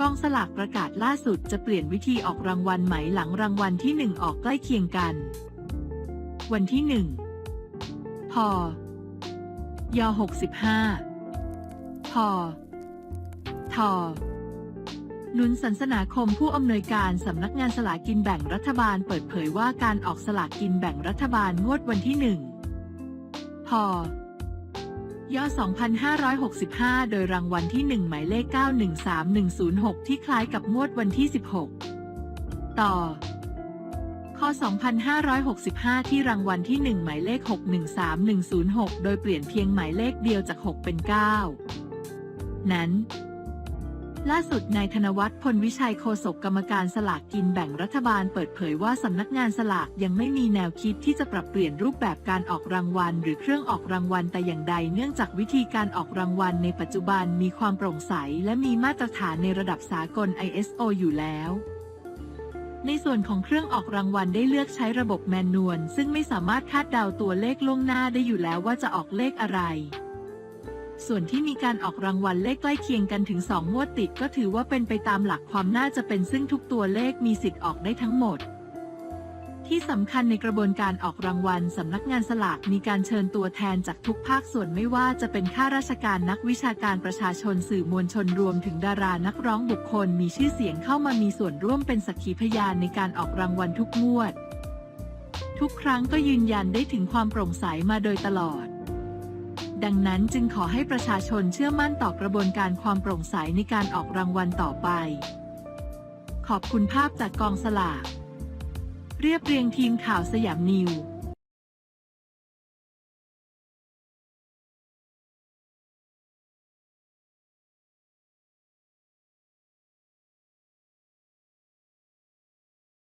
กองสลากประกาศล่าสุดจะเปลี่ยนวิธีออกรางวัลไหมหลังรางวัลที่ 1 ออกใกล้เคียงกัน วันที่ 1 พย65 พทนุนสันสนาคมผู้อำนวยการสำนักงานสลากกินแบ่งรัฐบาลเปิดเผยว่าการออกสลากกินแบ่งรัฐบาลงวดวันที่ 1 พ ย่อ 2565 โดยรางวัลที่ 1 หมายเลข 913106 ที่คล้ายกับงวดวันที่ 16 ต่อข้อ2565 ที่รางวัลที่ 1 หมายเลข 613106 โดยเปลี่ยนเพียงหมายเลขเดียวจาก 6 เป็น 9 นั้น ล่าสุดนายธนวัฒน์พลวิชัยโฆษกกรรมการสลากกินแบ่งรัฐบาลเปิดเผยว่าสำนักงานสลากยังไม่มีแนวคิดที่จะปรับเปลี่ยนรูปแบบการออกรางวัล หรือเครื่องออกรางวัลแต่อย่างใด เนื่องจากวิธีการออกรางวัลในปัจจุบันมีความโปร่งใส และมีมาตรฐานในระดับสากล ISO อยู่แล้วในส่วนของเครื่องออกรางวัลได้เลือกใช้ระบบแมนนวลซึ่งไม่สามารถคาดเดาตัวเลขล่วงหน้าได้อยู่แล้วว่าจะออกเลขอะไร ส่วนที่มีการออกรางวัลเลขใกล้เคียงกันถึง 2 งวดติดก็ถือว่าเป็นไปตามหลักความน่าจะเป็นซึ่งทุกตัวเลขมีสิทธิ์ออกได้ทั้งหมด ที่สำคัญในกระบวนการออกรางวัลสำนักงานสลากมีการเชิญตัวแทนจากทุกภาคส่วนไม่ว่าจะเป็นข้าราชการนักวิชาการประชาชนสื่อมวลชนรวมถึงดารานักร้องบุคคลมีชื่อเสียงเข้ามามีส่วนร่วมเป็นสักขีพยานในการออกรางวัลทุกงวด ทุกครั้งก็ยืนยันได้ถึงความโปร่งใสมาโดยตลอด ดังนั้นจึงขอให้ประชาชนเชื่อมั่นต่อกระบวนการความโปร่งใสในการออกรางวัลต่อไป ขอบคุณภาพจากกองสลาก เรียบเรียงทีมข่าวสยามนิว